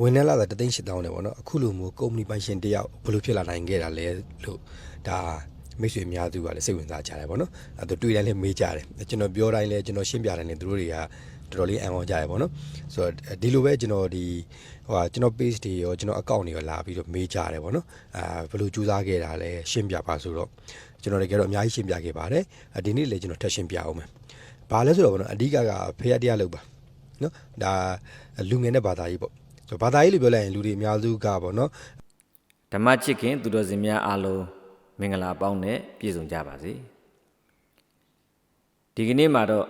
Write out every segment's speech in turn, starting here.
ဝန်ထမ်းလာတာတသိန်း၈တောင်းတယ်ပေါ့နော်အခုလိုမျိုးကုမ္ပဏီပိုင်ရှင်တယောက်ဘယ်လိုဖြစ်လာနိုင်ခဲ့တာလဲလို့ဒါမိတ်ဆွေအများစုကလည်းစိတ်ဝင်စားကြတယ်ပေါ့နော်အဲသူတွေ့တိုင်းလည်းမေးကြတယ်ကျွန်တော်ပြောတိုင်းလည်းကျွန်တော်ရှင်းပြတိုင်းလည်းသူတို့တွေကတော်တော်လေးအံ့ဩကြရပေါ့နော်ဆိုတော့ဒီလိုပဲကျွန်တော်ဒီဟိုဟာကျွန်တော် page တွေရောကျွန်တော် account တွေရောလာပြီးတော့မေးကြတယ်ပေါ့နော်အာဘယ်လိုကြိုးစားခဲ့တာလဲရှင်းပြပါဆိုတော့ကျွန်တော်တကယ်တော့အများကြီးရှင်းပြခဲ့ပါတယ်ဒီနေ့လည်းကျွန်တော်ထပ်ရှင်းပြအောင်မယ်ဘာလဲဆိုတော့ပေါ့နော်အဓိကကဖေရတရားလုပ်ပါနော်ဒါလူငယ်တဲ့ဘာသာရေးပေါ့ ဆိုတော့ဘာသာရေးလို့ပြောလိုက်ရင်လူတွေအများစုကပေါ့နော် ဓမ္မချစ်ခင်သူတော်စင်များအားလုံးမင်္ဂလာပေါင်းနဲ့ပြည့်စုံကြပါစေဒီကနေ့မှာတော့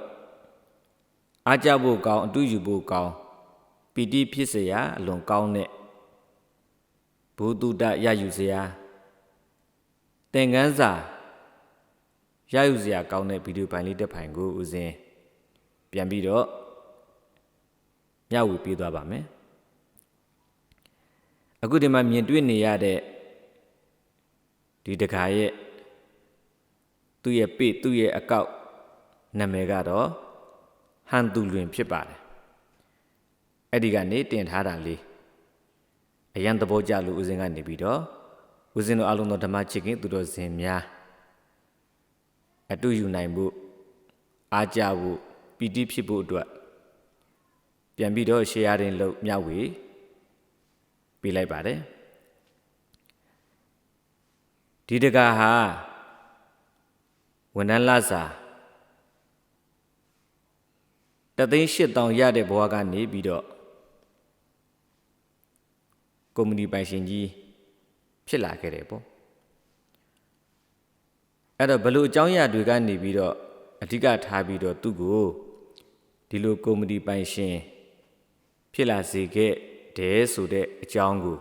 အားကြဖို့ကောင်းအတူယူဖို့ကောင်းပီတိဖြစ်เสียအလွန်ကောင်းတဲ့ဘုသူတ္တရယူเสียသင်္ကန်းစာရယူเสียကောင်းတဲ့ဗီဒီယိုဖိုင်လေးတစ်ဖိုင်ကိုဦးစင်းပြန်ပြီးတော့မျှဝေပေးသွားပါမယ် အခုဒီမှာမြင်တွေ့နေရတဲ့ဒီတခါရဲ့သူ့ရဲ့ပေသူ့ရဲ့အကောက်နာမည်ကတော့ဟန်သူလွင်ဖြစ်ပါတယ်အဲ့ဒီကနေတင်ထားတာလေးအရန်သဘောကျလို့ဦးစင်းကနေပြီးတော့ဦးစင်းတို့အလုံးတော်ဓမ္မချစ်ခင်သူတော်စင်များအတူယူနိုင်ဖို့အားကြဖို့ပီတိဖြစ်ဖို့အတွက်ပြန်ပြီးတော့ sharing လုပ်မျှဝေ ပေးလိုက်ပါတယ်ဒီတကာဟာဝန်ထမ်းလစာတသိန်း၈တောင်ရတဲ့ဘဝကနေပြီးတော့ကုမ္ပဏီပိုင်ရှင်ကြီးဖြစ်လာခဲ့တယ်ပေါ့အဲ့တော့ဘလို့အကြောင်းအရာတွေကနေပြီးတော့အဓိကထားပြီးတော့သူ့ကိုဒီလိုကုမ္ပဏီပိုင်ရှင်ဖြစ်လာစေခဲ့ တယ်ဆိုတဲ့အကြောင်းကို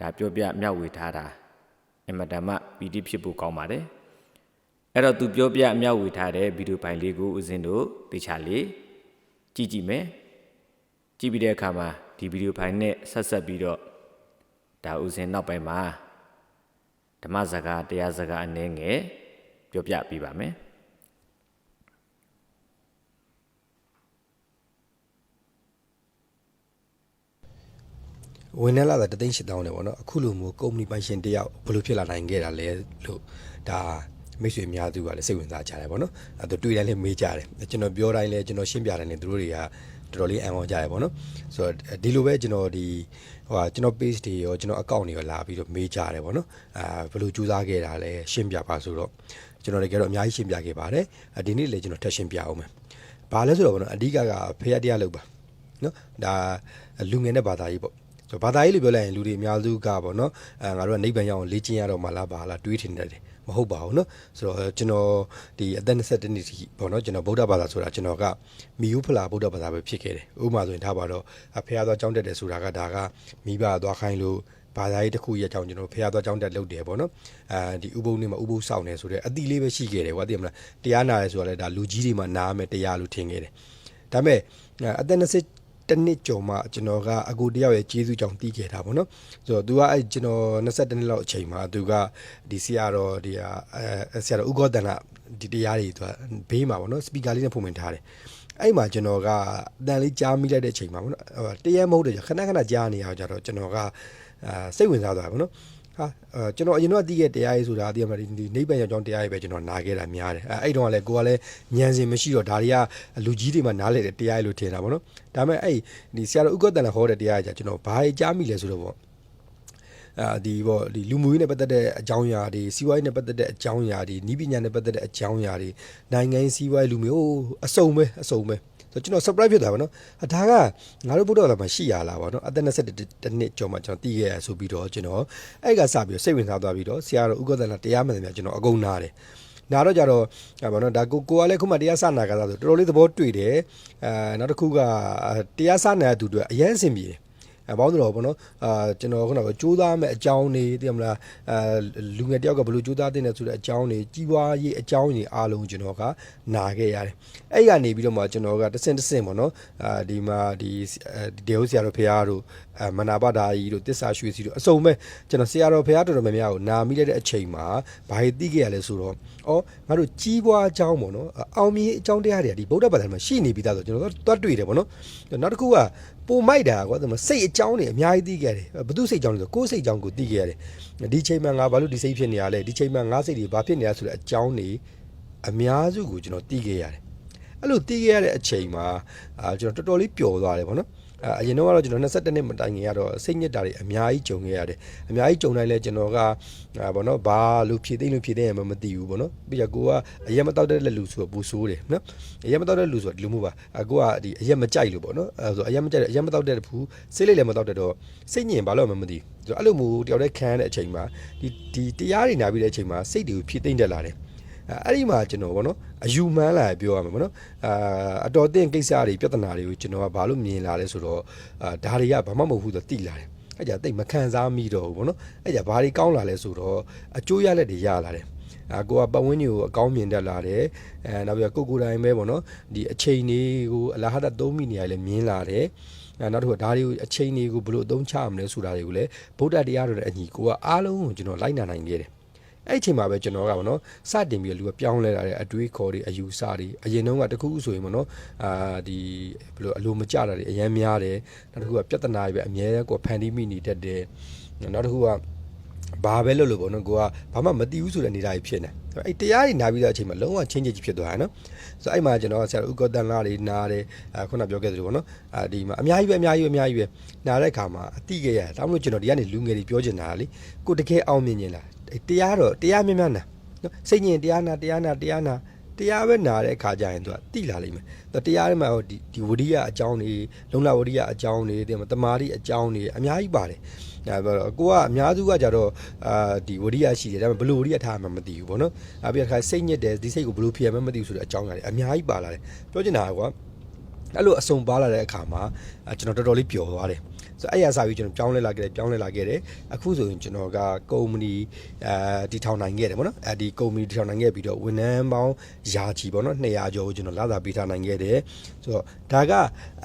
ဒါပြောပြမျှဝေထားတာအင်မတန်မှပီတိဖြစ်ဖို့ကောင်းပါတယ်အဲ့တော့သူပြောပြမျှဝေထားတဲ့ဗီဒီယိုဖိုင်လေးကိုဦးဇင်းတို့တေချာလေးကြည့်ကြည့်မယ်ကြည့်ပြီးတဲ့အခါမှာဒီဗီဒီယိုဖိုင်နဲ့ဆက်ဆက်ပြီးတော့ဒါဦးဇင်းနောက်ပိုင်းမှာဓမ္မစကားတရားစကားအနည်းငယ်ပြောပြပေးပါမယ် ဝန်ထမ်းလာတာတသိန်း၈တောင်းတယ်ပေါ့နော်အခုလိုမျိုးကုမ္ပဏီပိုင်ရှင်တယောက်ဘယ်လိုဖြစ်လာနိုင်ခဲ့တာလဲလို့ဒါမိတ်ဆွေအများစုကလည်းစိတ်ဝင်စားကြတယ်ပေါ့နော်အဲသူတွေ့တိုင်းလည်းမေးကြတယ်ကျွန်တော်ပြောတိုင်းလည်းကျွန်တော်ရှင်းပြတိုင်းလည်းသူတို့တွေကတော်တော်လေးအံ့ဩကြရပေါ့နော်ဆိုတော့ဒီလိုပဲကျွန်တော်ဒီဟိုဟာကျွန်တော် page တွေရောကျွန်တော် account တွေရောလာပြီးတော့မေးကြတယ်ပေါ့နော်အာဘယ်လိုကြိုးစားခဲ့တာလဲရှင်းပြပါဆိုတော့ကျွန်တော်တကယ်တော့အများကြီးရှင်းပြခဲ့ပါတယ်ဒီနေ့လည်းကျွန်တော်ထပ်ရှင်းပြအောင်မယ်ဘာလဲဆိုတော့ပေါ့နော်အဓိကကဖေရတရားလုပ်ပါနော်ဒါလူငယ်တဲ့ဘာသာရေးပေါ့ ဆိုတော့ဘာသာရေးလို့ပြောလိုက်ရင်လူတွေအများစုကပေါ့နော်အဲငါတို့ကနိဗ္ဗာန်ရောက်အောင်လေ့ကျင့်ရတော့မှလားဘာလားတွေးထင်တယ်မဟုတ်ပါဘူးเนาะဆိုတော့ကျွန်တော်ဒီအသက်22နှစ်ထိပေါ့เนาะကျွန်တော်ဗုဒ္ဓဘာသာဆိုတာကျွန်တော်ကမီယုဖလာဗုဒ္ဓဘာသာပဲဖြစ်ခဲ့တယ်ဥပမာဆိုရင်ထားပါတော့အဖေရသွားကြောင်းတက်တယ်ဆိုတာကဒါကမိဘသွားခိုင်းလို့ဘာသာရေးတစ်ခုရဲ့အကြောင်းကျွန်တော်ဖေရသွားကြောင်းတက်လုပ်တယ်ပေါ့နော်အဲဒီဥပုံနေမှာဥပုစောင့်နေဆိုတဲ့အတိလေးပဲရှိခဲ့တယ်ကွာသိမလားတရားနာရဲဆိုတာလည်းဒါလူကြီးတွေမှာနားမယ်တရားလို့ထင်ခဲ့တယ်ဒါပေမဲ့အသက်20 တနစ်ကျော်မှကျွန်တော်ကအကူတယောက်ရဲ့ကျေးဇူးကြောင့်တည်ခဲ့တာပေါ့နော်ဆိုတော့ तू ကအဲ့ကျွန်တော်22နှစ်လောက်အချိန်မှာ तू ကဒီဆရာတော်ဒီအဲဆရာတော်ဥက္ကဋ္ဌနာဒီတရားတွေ तू ဘေးမှာပေါ့နော်စပီကာလေးနဲ့ဖွင့်ပင်ထားတယ်အဲ့မှာကျွန်တော်ကအတန်လေးကြားမိလိုက်တဲ့အချိန်မှာပေါ့နော်တရက်မဟုတ်တယ်ခဏခဏကြားနေရကြတော့ကျွန်တော်ကအာစိတ်ဝင်စားသွားတယ်ပေါ့နော် ဟာအဲကျွန်တော်အရင်တော့သိခဲ့တရားရေးဆိုတာအတိအမှဒီနိဗ္ဗာန်ရောက်ကြောင်းတရားရေးပဲကျွန်တော်နားခဲ့တာများတယ်အဲအဲ့တုန်းကလည်းကိုကလည်းဉာဏ်စင်မရှိတော့ဒါတွေကလူကြီးတွေမှနားလေတဲ့တရားရေးလို့ထင်တာပေါ့နော်ဒါပေမဲ့အဲ့ဒီဆရာတော်ဥက္ကဋ္ဌနာဟောတဲ့တရားကြီးကျွန်တော်ဘာကြားမိလဲဆိုတော့ပေါ့အာဒီပေါ့ဒီလူမှုရေးနဲ့ပတ်သက်တဲ့အကြောင်းအရာတွေစီးပွားရေးနဲ့ပတ်သက်တဲ့အကြောင်းအရာတွေဤပညာနဲ့ပတ်သက်တဲ့အကြောင်းအရာတွေနိုင်ငံရေးစီးပွားရေးလူမျိုးအစုံပဲအစုံပဲ ဆိုကျွန်တော် surprise ဖြစ်တာပါနော်အဒါကငါတို့ဘုဒ္ဓဘာသာမှာရှိရလားပါနော်အသက်21တနှစ်ကျော်မှကျွန်တော်တည်ခဲ့ရဆိုပြီးတော့ကျွန်တော်အဲ့ကစပြီးစိတ်ဝင်စားသွားပြီးတော့ဆရာတော်ဥက္ကဋ္ဌနာတရားမှန်တယ်များကျွန်တော်အကုန်နားတယ်နာတော့ကြတော့ဘာလို့ဒါကိုကိုကလည်းခုမှတရားစနာကစားဆိုတော်တော်လေးသဘောတွေ့တယ်အဲနောက်တစ်ခုကတရားစနာတဲ့သူတွေအရင်အဆင်ပြေတယ် အဲဘောင်းတော်ပေါ့နော်အာကျွန်တော်ခုနကကြိုးစားမဲ့အကြောင်းတွေသိရမလားအဲလူငယ်တယောက်ကဘယ်လိုကြိုးစားတင်တယ်ဆိုတဲ့အကြောင်းတွေကြီးပွားရေးအကြောင်းတွေအားလုံးကျွန်တော်ကနာခဲ့ရတယ်အဲ့ကနေပြီးတော့မှကျွန်တော်ကတဆင့်တဆင့်ပေါ့နော်အာဒီမှာဒီဒေဟုတ်ဆရာတော်ဖရာတို့အမနာပဒါကြီးတို့တစ္ဆာရွှေစီတို့အစုံပဲကျွန်တော်ဆရာတော်ဖရာတော်တော်များများကိုနာမိလိုက်တဲ့အချိန်မှာဘာတွေသိခဲ့ရလဲဆိုတော့ဩငါတို့ကြီးပွားအကြောင်းပေါ့နော်အောင်မြင်အကြောင်းတရားတွေကဒီဗုဒ္ဓဘာသာမှာရှိနေပြီးသားဆိုကျွန်တော်သွားတွေ့တယ်ပေါ့နော်နောက်တစ်ခုက ပုံမိုက်တာကွာသူမစိတ်အကြောင်းတွေအများကြီးသိခဲ့တယ်ဘသူစိတ်အကြောင်းလဲဆိုကိုယ်စိတ်အကြောင်းကိုသိခဲ့ရတယ်ဒီချိန်မှာငါဘာလို့ဒီစိတ်ဖြစ်နေရလဲဒီချိန်မှာငါစိတ်တွေဘာဖြစ်နေရဆိုတဲ့အကြောင်းတွေအများစုကိုကျွန်တော်သိခဲ့ရတယ်အဲ့လိုသိခဲ့ရတဲ့အချိန်မှာအာကျွန်တော်တော်တော်လေးပျော်သွားတယ်ဗောနော် အာအရင်တော့ကတော့ကျွန်တော်22နှစ်မတိုင်ခင်ကတော့စိတ်ညစ်တာတွေအများကြီးကြုံခဲ့ရတယ်အများကြီးကြုံတိုင်းလဲကျွန်တော်ကအာဗောနော်ဘာလို့ဖြည့်သိမ့်လို့ဖြည့်သိမ့်ရမှမသိဘူးဗောနော်ပြီးတော့ကိုကအရက်မတောက်တဲ့လူဆိုတော့ပူဆိုးတယ်နော်အရက်မတောက်တဲ့လူဆိုတော့ဒီလိုမျိုးပါအကိုကဒီအရက်မကြိုက်လို့ဗောနော်အဲဆိုအရက်မကြိုက်အရက်မတောက်တဲ့ဘူးစိတ်လေးလည်းမတောက်တဲ့တော့စိတ်ညင်ဘာလို့မှမသိဘူးဆိုတော့အဲ့လိုမျိုးတယောက်တည်းခံရတဲ့အချိန်မှာဒီဒီတရားတွေနာပြီးတဲ့အချိန်မှာစိတ်တွေကိုဖြည့်သိမ့်တက်လာတယ် အဲအဲ့ဒီမှာကျွန်တော်ဗောနော်အယူမှန်းလာပြောရမှာဗောနော်အာအတော်တင်ကိစ္စတွေပြဿနာတွေကိုကျွန်တော်ကဘာလို့မြင်လာလဲဆိုတော့အာဒါတွေကဘာမှမဟုတ်ဘူးဆိုတော့တိလာတယ်အဲ့ကြတိတ်မခံစားမိတော့ဘူးဗောနော်အဲ့ကြဘာတွေကောင်းလာလဲဆိုတော့အကျိုးရလက်တွေရလာတယ်အာကိုကပတ်ဝန်းကျင်ကိုအကောင်းမြင်တတ်လာတယ်အဲနောက်ပြီးတော့ကိုကိုယ်တိုင်ပဲဗောနော်ဒီအချိန်တွေကိုအလားဟဒသုံးမိနေရလဲမြင်လာတယ်အဲနောက်တစ်ခုကဒါတွေကိုအချိန်တွေကိုဘယ်လိုအသုံးချရမလဲဆိုတာတွေကိုလည်းဗုဒ္ဓတရားတော်တဲ့အညီကိုကအားလုံးကိုကျွန်တော်လိုက်နာနိုင်ခဲ့တယ် အဲ့ဒီအချိန်မှာပဲကျွန်တော်ကဗောနော်စတင်ပြီးတော့လူကပြောင်းလဲလာတဲ့အတွေးခေါ်တွေအယူဆတွေအရင်တုန်းကတခုခုဆိုရင်ဗောနော်အာဒီဘယ်လိုအလိုမကျတာတွေအများများတယ်နောက်တစ်ခုကပြဿနာတွေပဲအများကြီးကိုဖန်တီးမိနေတတ်တယ်နောက်တစ်ခုကဘာပဲလို့လို့ဗောနော်ကိုကဘာမှမသိဘူးဆိုတဲ့အနေအထားကြီးဖြစ်နေအဲ့တရားတွေနာပြီးတဲ့အချိန်မှာလုံးဝချင်းချင်းကြီးဖြစ်သွားတယ်နော်ဆိုတော့အဲ့မှာကျွန်တော်ဆရာဥက္ကတန်လာတွေနားတယ်အခုနပြောခဲ့သလိုဗောနော်အာဒီမှာအများကြီးပဲအများကြီးပဲအများကြီးပဲနားတဲ့အခါမှာအတိခဲ့ရတယ်ဒါမှမဟုတ်ကျွန်တော်ဒီကနေလူငယ်တွေပြောချင်တာလေကိုတကယ်အောင်မြင်နေလား တရားတော့တရားများများနာနော်စိတ်ညင်တရားနာတရားနာတရားနာတရားပဲနာတဲ့အခါကျရင်သူကတိလာလိမ့်မယ်။တရားထဲမှာဟိုဒီဒီဝရိယအကြောင်းတွေလုံလဝရိယအကြောင်းတွေတဲ့မှာတမာတိအကြောင်းတွေအများကြီးပါတယ်။ဒါပေမဲ့ကိုကအများစုကကြတော့အာဒီဝရိယရှိတယ်ဒါပေမဲ့ဘယ်လိုဝရိယထားမှမသိဘူးပေါ့နော်။အပြည့်ခါစိတ်ညစ်တယ်ဒီစိတ်ကိုဘယ်လိုဖြေမှမသိဘူးဆိုတဲ့အကြောင်းတွေအများကြီးပါလာတယ်။ပြောချင်တာကွာအဲ့လိုအစုံပါလာတဲ့အခါမှာကျွန်တော်တော်တော်လေးပျော်သွားတယ် ဆိုတော့အဲ့ရစာပြီးကျွန်တော်ပြောင်းလဲလာခဲ့တယ်ပြောင်းလဲလာခဲ့တယ်အခုဆိုရင်ကျွန်တော်ကကုမ္ပဏီအဲဒီထောင်နိုင်ခဲ့တယ်ပေါ့နော်အဲဒီကုမ္ပဏီထောင်နိုင်ခဲ့ပြီးတော့ဝန်ထမ်းပေါင်းယာချီပေါ့နော်200ကျော်ကိုကျွန်တော်လာသာပေးထားနိုင်ခဲ့တယ်ဆိုတော့ဒါက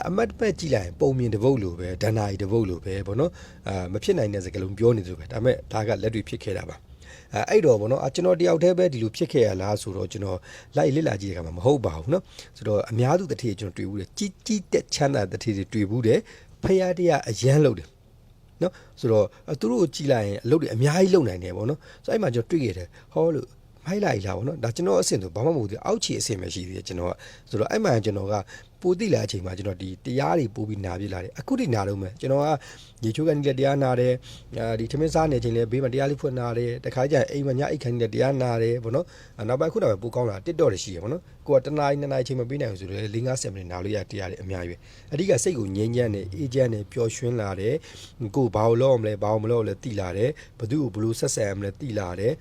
အမတ်တစ်ဖက်ကြည့်လိုက်ရင်ပုံမြင်တစ်ပုတ်လိုပဲဒဏ္ဍာရီတစ်ပုတ်လိုပဲပေါ့နော်အာမဖြစ်နိုင်တဲ့စကားလုံးပြောနေသလိုပဲဒါပေမဲ့ဒါကလက်တွေ့ဖြစ်ခဲ့တာပါအဲအဲ့တော့ဗောနော်ကျွန်တော်တယောက်တည်းပဲဒီလိုဖြစ်ခဲ့ရလားဆိုတော့ကျွန်တော်လိုက်လစ်လာကြည့်တဲ့အခါမှာမဟုတ်ပါဘူးเนาะဆိုတော့အများစုတတိကျွန်တော်တွေ့ဘူးတယ်ကြီးကြီးတက်ချမ်းသာတတိတွေတွေ့ဘူးတယ် ဖရာတရားအရန်လုပ်တယ်နော်ဆိုတော့သူတို့ကိုကြည်လိုက်ရင်အလုပ်တွေအများကြီးလုပ်နိုင်တယ်ဗောနော်ဆိုတော့အဲ့မှာကျွန်တော်တွေ့ခဲ့တယ်ဟောလို့မိုက်လိုက်လာဗောနော်ဒါကျွန်တော်အဆင့်ဆိုဘာမှမဟုတ်ဘူးအောက်ခြေအဆင့်ပဲရှိသေးတယ်ကျွန်တော်ကဆိုတော့အဲ့မှာကျွန်တော်က ပိုတိလာအချိန်မှာကျွန်တော်ဒီတရားတွေပို့ပြီးနာပြလာတယ်အခုတိနာတော့မယ်ကျွန်တော်ကရေချိုးကန်ကြီးတရားနာတယ်ဒီထမင်းစားနေချိန်လဲဘေးမှာတရားလေးဖွင့်နာတယ်တခါကျရင်အိမ်မှာညအိတ်ခန်းကြီးတရားနာတယ်ဗောနော်နောက်ပိုင်းခုနောက်ပိုင်းပိုကောင်းလာတစ်တော့ရှိရဗောနော်ကိုကတနားရီနှစ်နာရီချိန်မပေးနိုင်ဘူးဆိုတော့၄၅ဆယ်မိနစ်နာလို့ရတရားတွေအများကြီးပဲအဓိကစိတ်ကိုငြိမ်းချမ်းတယ်အေးချမ်းတယ်ပျော်ရွှင်လာတယ်ကိုဘာလို့လုပ်မလဲဘာလို့မလုပ်လဲတိလာတယ်ဘသူ့ကိုဘလို့ဆက်ဆံရမလဲတိလာတယ်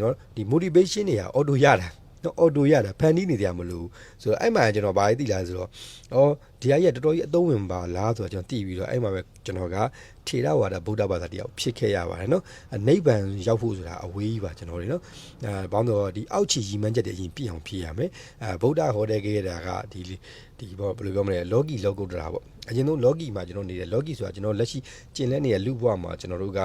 နော်ဒီ motivation တွေက auto ရတာ နော်အော်တိုရတာဖန်တီးနေကြမလို့ဆိုတော့အဲ့မှာကျွန်တော်ဘာကြီးသိလားဆိုတော့ဩဒီအကြီးကတော်တော်ကြီးအသုံးဝင်ပါလားဆိုတော့ကျွန်တော်သိပြီးတော့အဲ့မှာပဲကျွန်တော်ကထေရဝါဒဗုဒ္ဓဘာသာတရားဖြစ်ခဲ့ရပါတယ်နော်နိဗ္ဗာန်ရောက်ဖို့ဆိုတာအဝေးကြီးပါကျွန်တော်တွေနော်အဲဘောင်းတော့ဒီအောက်ခြေရီမန်းချက်တွေအရင်ပြည့်အောင်ဖြည့်ရမယ်အဲဗုဒ္ဓဟောတဲ့ခဲ့တာကဒီဒီဘောဘယ်လိုပြောမလဲလောကီလောကုတ္တရာပေါ့အရင်ဆုံးလောကီမှာကျွန်တော်နေတယ်လောကီဆိုတာကျွန်တော်လက်ရှိကျင်လဲနေတဲ့လူဘဝမှာကျွန်တော်တို့က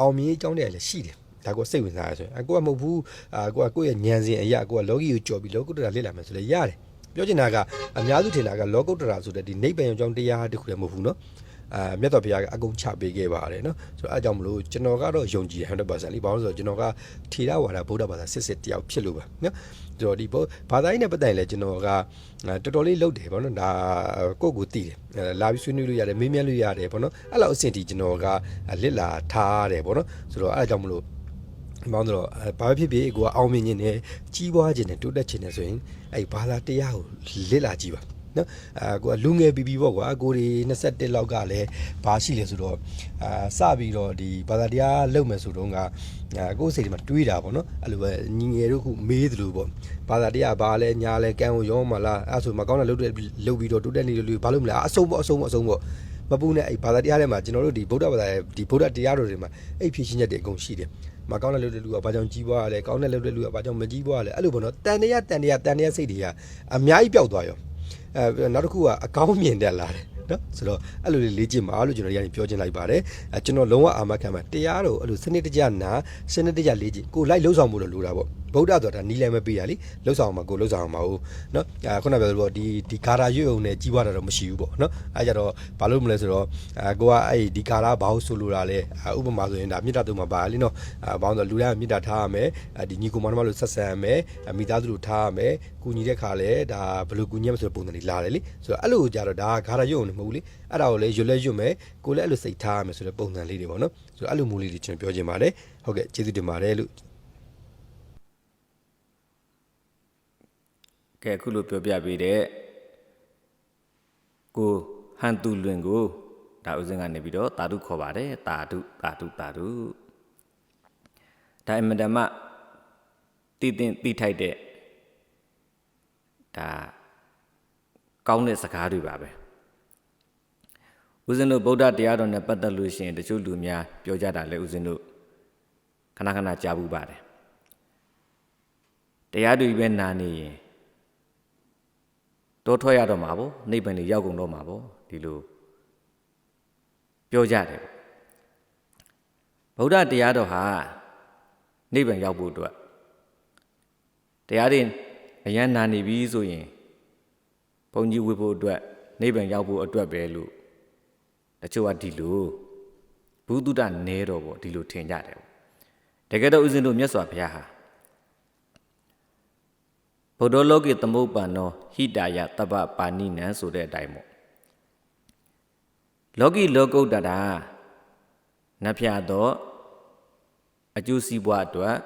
အောင်မြင်အကြောင်းတွေလည်းရှိတယ် ဒါကိုစိတ်ဝင်စားရဆိုရင်အကိုကမဟုတ်ဘူးအကိုကကိုယ့်ရဲ့ဉာဏ်စဉ်အရာကိုကလောကီကိုကြော်ပြီးလောကုတ္တရာလေ့လာမယ်ဆိုလည်းရတယ်ပြောချင်တာကအများစုထင်တာကလောကုတ္တရာဆိုတဲ့ဒီနိဗ္ဗာန်ရောက်ကြောင်းတရားတခုလည်းမဟုတ်ဘူးနော်အာမြတ်တော်ဘုရားကအကုန်ချပေးခဲ့ပါတယ်နော်ဆိုတော့အဲကြောင့်မလို့ကျွန်တော်ကတော့ယုံကြည်100%လေးဘာလို့ဆိုတော့ကျွန်တော်ကထေရဝါဒဗုဒ္ဓဘာသာစစ်စစ်တယောက်ဖြစ်လို့ပါနော်ဆိုတော့ဒီဘာသာရေးနဲ့ပတ်သက်ရင်လည်းကျွန်တော်ကတော်တော်လေးလုပ်တယ်ဗောနော်ဒါကိုယ့်ကိုသိတယ်လာပြီးဆွေးနွေးလို့ရတယ်မေးမြန်းလို့ရတယ်ဗောနော်အဲ့လောက်အဆင့်ထိကျွန်တော်ကလစ်လာထားတယ်ဗောနော်ဆိုတော့အဲကြောင့်မလို့ ဘောင်းတော့ဘာဖြစ်ဖြစ်ကိုကအောင်မြင်ခြင်းနဲ့ကြီးပွားခြင်းနဲ့တိုးတက်ခြင်းနဲ့ဆိုရင်အဲ့ဘာသာတရားကိုလစ်လာကြည့်ပါနော်အာကိုကလူငယ်ပြီးပြီးပေါ့ကွာကိုဒီ21လောက်ကလည်းဘာရှိလဲဆိုတော့အာစပြီးတော့ဒီဘာသာတရားလုပ်မယ်ဆိုတော့ကအာကိုယ်စိတ်ထဲမှာတွေးတာပေါ့နော်အဲ့လိုပဲညီငယ်တို့ခုမေးသလိုပေါ့ဘာသာတရားဘာလဲညာလဲကံကိုရောမလားအဲ့ဆိုမကောင်းတဲ့လုပ်တဲ့လုပ်ပြီးတော့တိုးတက်နေတဲ့လူဘာလို့မလဲအဆုံးပေါ့အဆုံးပေါ့အဆုံးပေါ့မပူနဲ့အဲ့ဘာသာတရားထဲမှာကျွန်တော်တို့ဒီဗုဒ္ဓဘာသာရဲ့ဒီဗုဒ္ဓတရားတော်တွေမှာအဲ့ဖြည့်ရှင်းချက်တွေအကုန်ရှိတယ် မကောင်းတဲ့လူတွေလူကဘာကြောင့်ကြီးပွားရလဲကောင်းတဲ့လူတွေလူကဘာကြောင့်မကြီးပွားရလဲအဲ့လိုပေါ့နော်တန်တရားတန်တရားတန်တရားစိတ်တွေကအများကြီးပျောက်သွားရောအဲနောက်တစ်ခုကအကောင်းမြင်တက်လာတယ်နော်ဆိုတော့အဲ့လိုလေးလေ့ကျင့်ပါလို့ကျွန်တော်ရရင်ပြောချင်လိုက်ပါတယ်အဲကျွန်တော်လုံးဝအာမခံပါတရားတော့အဲ့လိုစနစ်တကျနာစနစ်တကျလေ့ကျင့်ကိုလိုက်လှုပ်ဆောင်မှုလို့လိုတာပေါ့ဗုဒ္ဓဆိုတာဒါနီးလည်းမပေးရလीလှုပ်ဆောင်မှာကိုလှုပ်ဆောင်မှာဟုတ်နော်အဲခုနပြောသလိုပေါ့ဒီဒီဂါရာရွေ့ုံနဲ့ကြီးပွားတာတော့မရှိဘူးပေါ့နော်အဲကြတော့ဘာလို့မလဲဆိုတော့အဲကိုကအဲ့ဒီဂါရာဘာလို့ဆိုလိုတာလဲအဲဥပမာဆိုရင်ဒါမေတ္တာတုံမှာပါလीနော်အဲဘာလို့လဲဆိုတော့လူတိုင်းကမေတ္တာထားရမယ်အဲဒီညီကိုမောင်နှမလို့ဆက်ဆံရမယ်အဲမိသားစုလို့ထားရမယ်ကုညီတဲ့ခါလဲဒါဘယ်လိုကုညီရမလဲဆိုတဲ့ပုံစံတွေလာတယ်လीဆိုတော့အဲ့လိုကြတော့ဒါဂါရာရွေ့ုံနေမဟုတ်ဘူးလीအဲ့ဒါကိုလည်းရွတ်လဲရွတ်မယ်ကိုလည်းအဲ့လိုစိတ်ထားရမယ်ဆိုတဲ့ပုံစံလေးတွေပေါ့နော်ဆိုတော့အဲ့လိုမျိုးလေးတွေကျွန်တော်ပြောချင်ပါတယ်ဟုတ်ကဲ့ကျေးဇူးတင်ပါတယ်လို့ ကဲအခုလိုပြောပြပေးတဲ့ကိုဟန်တူလွင်ကိုဒါဥစဉ်ကနေပြီးတော့တာတုခေါ်ပါတယ်တာတုတာတုတာတုဒါအင်မတန်မှတည်တင်တိထိုက်တဲ့ဒါကောင်းတဲ့စကားတွေပါပဲဦးဇင်းတို့ဗုဒ္ဓတရားတော်နဲ့ပတ်သက်လို့ရှိရင်တချို့လူများပြောကြတာလဲဦးဇင်းတို့ခဏခဏကြားဘူးပါတယ်တရားတွေပဲနာနေရင် တောထွက်ရတော့မှာပေါ့နိဗ္ဗာန်ကိုရောက်ကုန်တော့မှာပေါ့ဒီလိုပြောကြတယ်ဗုဒ္ဓတရားတော်ဟာနိဗ္ဗာန်ရောက်ဖို့အတွက်တရားတွေအရန်နာနေပြီဆိုရင်ဘုန်းကြီးဝိဖို့အတွက်နိဗ္ဗာန်ရောက်ဖို့အတွက်ပဲလို့တချို့ကဒီလိုဘုဒ္ဓတနဲတော်ပေါ့ဒီလိုထင်ကြတယ်ပေါ့တကယ်တော့ဦးဇင်းတို့မြတ်စွာဘုရားဟာ ဗုဒ္ဓလောကေသမုပ္ပန္နောဟိတာယတပ္ပပါဏိနံဆိုတဲ့အတိုင်းပေါ့လောကီလောကုတ္တရာနတ်ဖျားတော့အကျိုးစီးပွားအတွက်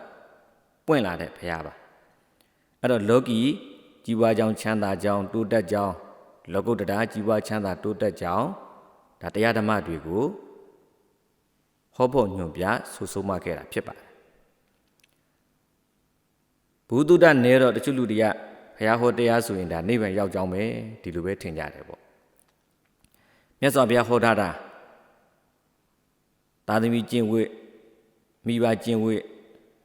ပွင့်လာတဲ့ဘုရားပါအဲ့တော့လောကီကြီးပွားကြောင်းချမ်းသာကြောင်းတိုးတက်ကြောင်းလောကုတ္တရာကြီးပွားချမ်းသာတိုးတက်ကြောင်းဒါတရားဓမ္မတွေကိုဟောဖို့ညွှန်ပြဆိုဆုံးမခဲ့တာဖြစ်ပါတယ် ဘုသူဒ္ဓနဲတော့တချို့လူတွေကဘုရားဟောတရားဆိုရင်ဒါနိဗ္ဗာန်ရောက်ကြောင်းပဲဒီလိုပဲထင်ကြတယ်ပေါ့မြတ်စွာဘုရားဟောထားတာသာသမီကျင့်ဝတ်မိဘကျင့်ဝတ်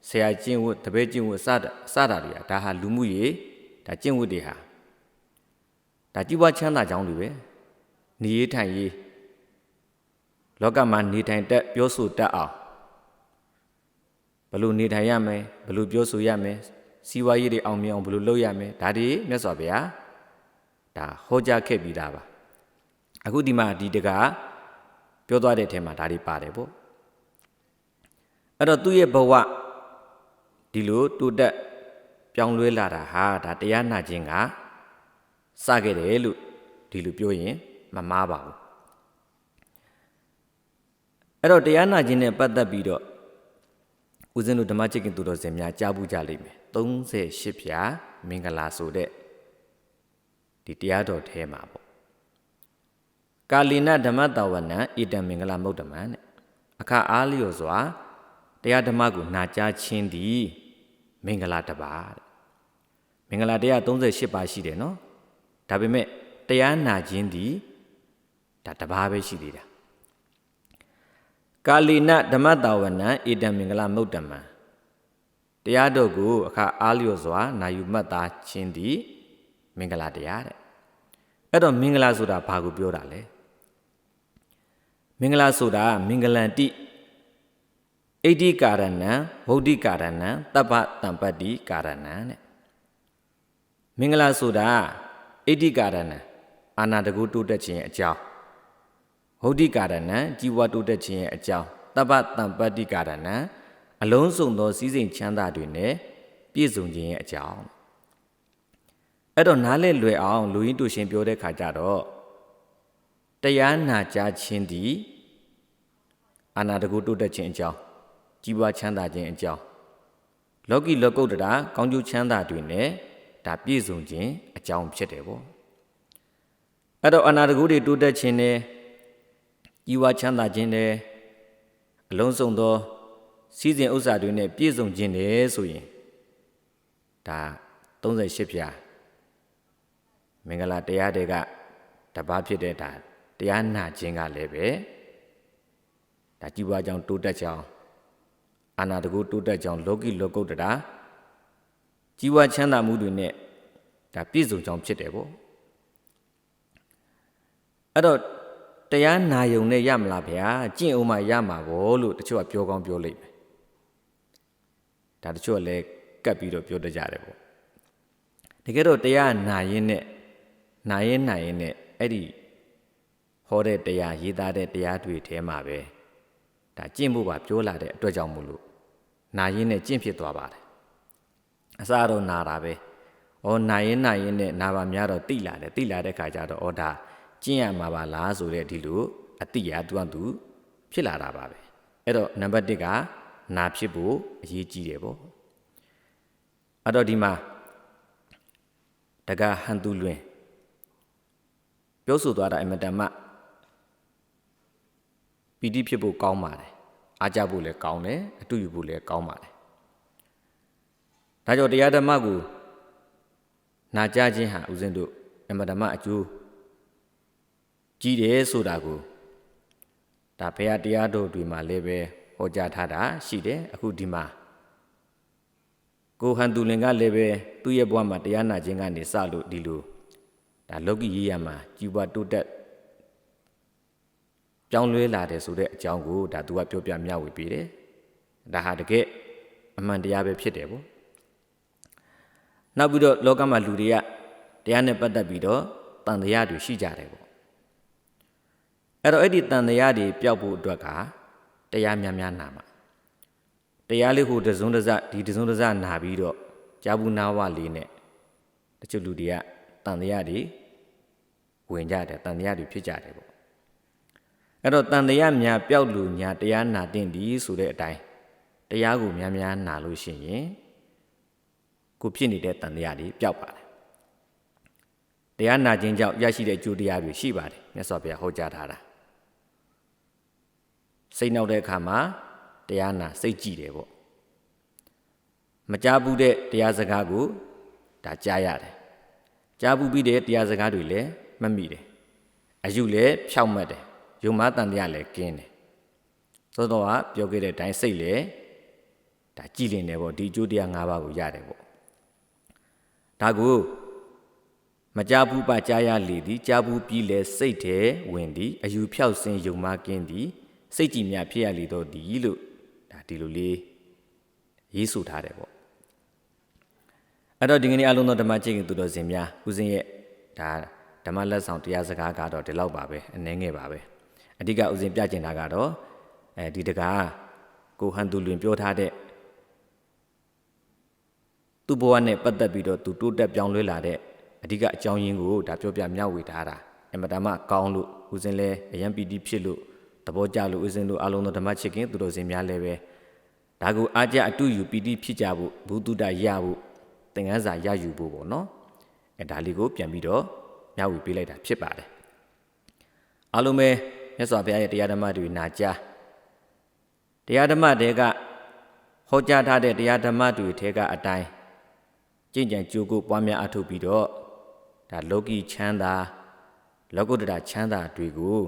ဆရာကျင့်ဝတ်တပည့်ကျင့်ဝတ်စတာစတာတွေကဒါဟာလူမှုရေးဒါကျင့်ဝတ်တွေဟာဒါကြည်ပွားချမ်းသာကြောင်းတွေပဲနေရေးထိုင်ရေးလောကမှာနေထိုင်တတ်ပြောဆိုတတ်အောင်ဘယ်လိုနေထိုင်ရမလဲဘယ်လိုပြောဆိုရမလဲ စီးပွားရေးတွေအောင်မြင်အောင်ဘယ်လိုလုပ်ရမလဲဒါတွေမြတ်စွာဘုရားဒါဟောကြားခဲ့ပြီးသားပါအခုဒီမှာဒီတကားပြောသွားတဲ့အထက်မှာဒါတွေပါတယ်ပေါ့အဲ့တော့သူ့ရဲ့ဘဝဒီလိုတိုးတက်ပြောင်းလဲလာတာဟာဒါတရားနာခြင်းကစခဲ့တယ်လို့ဒီလိုပြောရင်မမှားပါဘူးအဲ့တော့တရားနာခြင်းနဲ့ပတ်သက်ပြီးတော့ ဦးဇင်းတို့ဓမ္မချစ်ခင်သူတော်စင်များကြားဘူးကြလိမ့်မယ်38ဖြာမင်္ဂလာဆိုတဲ့ဒီတရားတော်ထဲမှာပေါ့ကာလီနဓမ္မတဝနံဣတံမင်္ဂလာမုဒ္ဓမံတဲ့အခါအားလျော်စွာတရားဓမ္မကိုနာကြားခြင်းသည်မင်္ဂလာတစ်ပါးတဲ့မင်္ဂလာတရား38ပါးရှိတယ်နော်ဒါပေမဲ့တရားနာခြင်းသည်ဒါတစ်ပါးပဲရှိသေးတာ ကာလီနဓမ္မတာဝနံဣဒံမင်္ဂလမုဒ္ဓမံတရားတော်ကိုအခါအားလျော်စွာနာယူမှတ်သားခြင်းသည်မင်္ဂလာတရားတဲ့အဲ့တော့မင်္ဂလာဆိုတာဘာကိုပြောတာလဲမင်္ဂလာဆိုတာမင်္ဂလံတိအိဋ္ဌိကာရဏံဗုဒ္ဓိကာရဏံတပ္ပတံပတ္တိကာရဏံတဲ့မင်္ဂလာဆိုတာအိဋ္ဌိကာရဏံအာနာတကုတိုးတက်ခြင်းရဲ့အကြောင်း ဟုတ်တိကာရဏံជីဝတိုးတက်ခြင်းရဲ့အကြောင်းတပ္ပတံပတ္တိကာရဏံအလုံးစုံသောစည်းစိမ်ချမ်းသာတွေနဲ့ပြည့်စုံခြင်းရဲ့အကြောင်းအဲ့တော့နားလဲလွယ်အောင်လူရင်းတူရှင်ပြောတဲ့ခါကျတော့တရားနာကြားခြင်းသည်အာနာတကုတိုးတက်ခြင်းအကြောင်းជីဝချမ်းသာခြင်းအကြောင်းလောကီလောကုတ္တရာကောင်းကျိုးချမ်းသာတွေနဲ့ဒါပြည့်စုံခြင်းအကြောင်းဖြစ်တယ်ပေါ့အဲ့တော့အာနာတကုတွေတိုးတက်ခြင်းနဲ့ ဤဝချမ်းသာခြင်းနဲ့အလုံးစုံသောစီစဉ်ဥစ္စာတွေနဲ့ပြည့်စုံခြင်းနဲ့ဆိုရင်ဒါ38ပြားမင်္ဂလာတရားတွေကတပါးဖြစ်တဲ့ဒါတရားနာခြင်းကလည်းပဲဒါကြည်ပွားကြောင့်တိုးတက်ကြောင်းအာနာတကုတိုးတက်ကြောင်းလောကီလောကုတ္တရာကြည်ဝချမ်းသာမှုတွေနဲ့ဒါပြည့်စုံကြောင်းဖြစ်တယ်ပေါ့အဲ့တော့ တရားနာယုံနဲ့ရမလားဗျာကျင့်အောင်မှရမှာဘောလို့တချို့ကပြောကောင်းပြောလိမ့်မယ်ဒါတချို့ကလည်းကပ်ပြီးတော့ပြောတတ်ကြတယ်ပေါ့တကယ်တော့တရားနာရင်နဲ့နာရင်နာရင်နဲ့အဲ့ဒီဟောတဲ့တရားရေးသားတဲ့တရားတွေထဲမှာပဲဒါကျင့်ဖို့ပါပြောလာတဲ့အတွက်ကြောင့်မို့လို့နာရင်နဲ့ကျင့်ဖြစ်သွားပါတယ်အစားတော့နာတာပဲဩနာရင်နာရင်နဲ့နာပါများတော့တိလာတယ်တိလာတဲ့ခါကျတော့ဩဒါ ကျင့်ရမှာပါလားဆိုတဲ့ဒီလိုအတိရသူ့အတူဖြစ်လာတာပါပဲအဲ့တော့နံပါတ်1ကနာဖြစ်ဖို့အရေးကြီးတယ်ပေါ့အဲ့တော့ဒီမှာတကဟန်သူလွင်ပြောဆိုသွားတာအင်မတန်မှပီတိဖြစ်ဖို့ကောင်းပါတယ်အားကြဖို့လည်းကောင်းတယ်အတူယူဖို့လည်းကောင်းပါတယ်ဒါကြောင့်တရားဓမ္မကိုနာကြားခြင်းဟာဦးဇင်းတို့အင်မတန်မှအကျိုး ကြီးတယ်ဆိုတာကိုဒါဘုရားတရားတော်တွေမှာလည်းပဲဟောကြားထားတာရှိတယ်အခုဒီမှာကိုဟန်သူလင်ကလည်းပဲသူ့ရဲ့ဘဝမှာတရားနာခြင်းကနေစလို့ဒီလိုဒါလောကီရေးရမှာကြီးပွားတိုးတက်ပြောင်းလဲလာတယ်ဆိုတဲ့အကြောင်းကိုဒါသူကပြောပြမျှဝေပေးတယ်ဒါဟာတကယ်အမှန်တရားပဲဖြစ်တယ်ပေါ့နောက်ပြီးတော့လောကမှာလူတွေကတရားနဲ့ပတ်သက်ပြီးတော့တန်တရားတွေရှိကြတယ်ပေါ့ အဲ့တော့အဲ့ဒီတန်တရားတွေပျောက်ဖို့အတွက်ကတရားများများနာမှာတရားလေးကိုတစုံတစဒီတစုံတစနာပြီးတော့ကြာဘူးနာဝလေးနဲ့တချို့လူတွေကတန်တရားတွေဝင်ကြတယ်တန်တရားတွေဖြစ်ကြတယ်ပေါ့အဲ့တော့တန်တရားများပျောက်လူညာတရားနာတင်ပြီဆိုတဲ့အတိုင်းတရားကိုများများနာလို့ရှိရင်ကိုဖြစ်နေတဲ့တန်တရားတွေပျောက်ပါတယ်တရားနာခြင်းကြောင့်ရရှိတဲ့အကျိုးတရားတွေရှိပါတယ်မြတ်စွာဘုရားဟောကြားထားတာ စိတ်နောက်တဲ့အခါမှာတရားနာစိတ်ကြည့်တယ်ပေါ့မကြားဘူးတဲ့တရားစကားကိုဒါကြားရတယ်ကြားဘူးပြီးတဲ့တရားစကားတွေလည်းမမိတယ်အယူလည်းဖြောက်မှတ်တယ်ယုံမတန်တရားလည်းကင်းတယ်သောတော်ကပြောခဲ့တဲ့အတိုင်းစိတ်လည်းဒါကြည်လင်တယ်ပေါ့ဒီအကျိုးတရား၅ပါးကိုရတယ်ပေါ့ဒါကိုမကြဘူးပါကြားရလေသည်ကြားဘူးပြီးလဲစိတ်ထဲဝင်သည်အယူဖြောက်စင်ယုံမကင်းသည် စိတ်ကြည်မြဖြစ်ရလေတော့ဒီလို့ဒါဒီလိုလေးရေးဆိုထားတယ်ပေါ့အဲ့တော့ဒီကနေ့အလုံးသောဓမ္မကျင့်သူတော်စင်များဦးစင်ရဲ့ဒါဓမ္မလက်ဆောင်တရားစကားကတော့ဒီလောက်ပါပဲအနည်းငယ်ပါပဲအဓိကဦးစင်ပြကျင်တာကတော့အဲဒီတကားကိုဟန်သူလွင်ပြောထားတဲ့သူ့ဘဝနဲ့ပတ်သက်ပြီးတော့သူတိုးတက်ပြောင်းလဲလာတဲ့အဓိကအကြောင်းရင်းကိုဒါပြောပြမျှဝေထားတာအမတမကောင်းလို့ဦးစင်လဲအယံပီတိဖြစ်လို့သ ဘောကျလို့ဦးစင်တို့အလုံးသောဓမ္မချစ်ခင်သူတော်စင်များလည်းပဲဒါကိုအားကြအတူယူပီတိဖြစ်ကြဖို့ဘုဒ္ဓတရဖို့သင်္ကန်းစာရယူဖို့ပေါ့နော်အဲဒါလေးကိုပြန်ပြီးတော့မျှဝေပေးလိုက်တာဖြစ်ပါတယ်အားလုံးပဲမြတ်စွာဘုရားရဲ့တရားဓမ္မတွေနာကြားတရားဓမ္မတွေကဟောကြားထားတဲ့တရားဓမ္မတွေထဲကအတိုင်းကျင့်ကြံကြိုးကိုပွားများအထုတ်ပြီးတော့ဒါလောကီချမ်းသာလောကုတ္တရာချမ်းသာတွေကို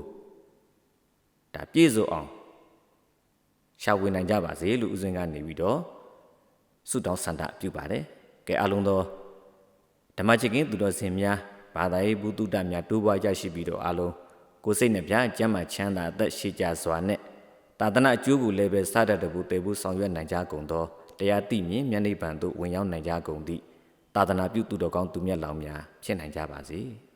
ဒါပြည့်စုံအောင်ရှာဝင်နိုင်ကြပါစေလို့ဦးဇင်းကနေပြီးတော့ဆုတောင်းဆန္ဒပြုပါတယ်။ကဲအလုံးသောဓမ္မချစ်ခင်သူတော်စင်များဘာသာရေးဘုသူတ္တများတိုးပွားကြရှိပြီးတော့အလုံးကိုယ်စိတ်နှပြကျမ်းမာချမ်းသာအသက်ရှိကြစွာနဲ့သာသနာအကျိုးကိုလည်းပဲစတတ်တဘူးတည်ဘူးဆောင်ရွက်နိုင်ကြကုန်သောတရားသိမြင်မျက်နှိပ်ပံသို့ဝင်ရောက်နိုင်ကြကုန်သည့်သာသနာပြုသူတော်ကောင်းသူမြတ်လောင်များဖြစ်နိုင်ကြပါစေ။